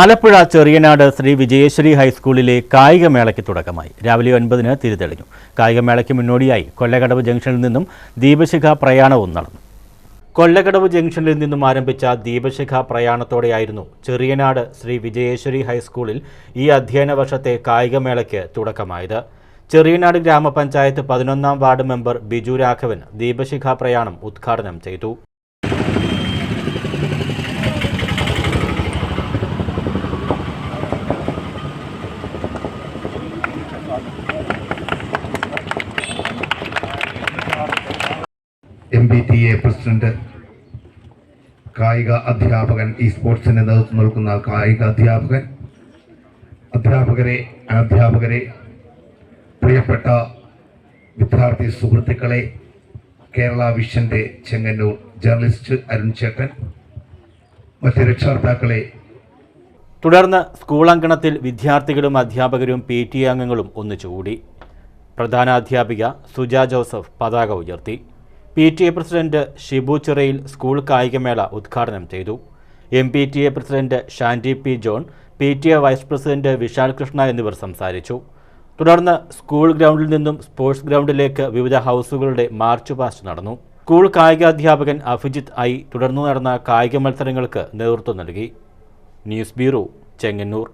ആലപ്പുഴ ചെറിയനാട് ശ്രീ വിജയേശ്വരി ഹൈസ്കൂളിലെ കായികമേളയ്ക്ക് തുടക്കമായി. രാവിലെ ഒൻപതിന് തിരിതെളിഞ്ഞു. കായികമേളയ്ക്ക് മുന്നോടിയായി കൊല്ലകടവ് ജംഗ്ഷനിൽ നിന്നും ദീപശിഖ പ്രയാണവും നടന്നു. കൊല്ലകടവ് ജംഗ്ഷനിൽ നിന്നും ആരംഭിച്ച ദീപശിഖ പ്രയാണത്തോടെയായിരുന്നു ചെറിയനാട് ശ്രീ വിജയേശ്വരി ഹൈസ്കൂളിൽ ഈ അധ്യയന വർഷത്തെ കായികമേളയ്ക്ക് തുടക്കമായത്. ചെറിയനാട് ഗ്രാമപഞ്ചായത്ത് പതിനൊന്നാം വാർഡ് മെമ്പർ ബിജു രാഘവൻ ദീപശിഖ പ്രയാണം ഉദ്ഘാടനം ചെയ്തു. ബി ടി എ പ്രസിഡന്റ് കായിക അധ്യാപകൻ ഈ സ്പോർട്സിന് നേതൃത്വം നൽകുന്ന കായിക അധ്യാപകൻ അധ്യാപകരെ അനധ്യാപകരെ പ്രിയപ്പെട്ട വിദ്യാർത്ഥി സുഹൃത്തുക്കളെ കേരള വിഷന്റെ ചെങ്ങന്നൂർ ജേർണലിസ്റ്റ് അരുൺ ചേട്ടൻ മറ്റ് രക്ഷകർത്താക്കളെ. തുടർന്ന് സ്കൂൾ അങ്കണത്തിൽ വിദ്യാർത്ഥികളും അധ്യാപകരും പി ടി അംഗങ്ങളും ഒന്നിച്ചുകൂടി. പ്രധാനാധ്യാപിക സുജ ജോസഫ് പതാക ഉയർത്തി. P T A president Shibu Chirayil school കായികമേള ഉദ്ഘാടനം ചെയ്തു. M P T A president Shandy P John P T A vice president Vishal Krishna എന്നിവർ സംസാരിച്ചു. തുടർന്ന് സ്കൂൾ ഗ്രൗണ്ടിൽ നിന്നും സ്പോർട്സ് ഗ്രൗണ്ടിലേക്ക് വിവിധ ഹൗസുകളുടെ മാർച്ച് പാസ്റ്റ് നടന്നു. സ്കൂൾ കായികാധ്യാപകൻ അഭിജിത്ത് ഐ തുടർന്നു നടന്ന കായിക മത്സരങ്ങൾക്ക് നേതൃത്വം നൽകി. News bureau Chengannur.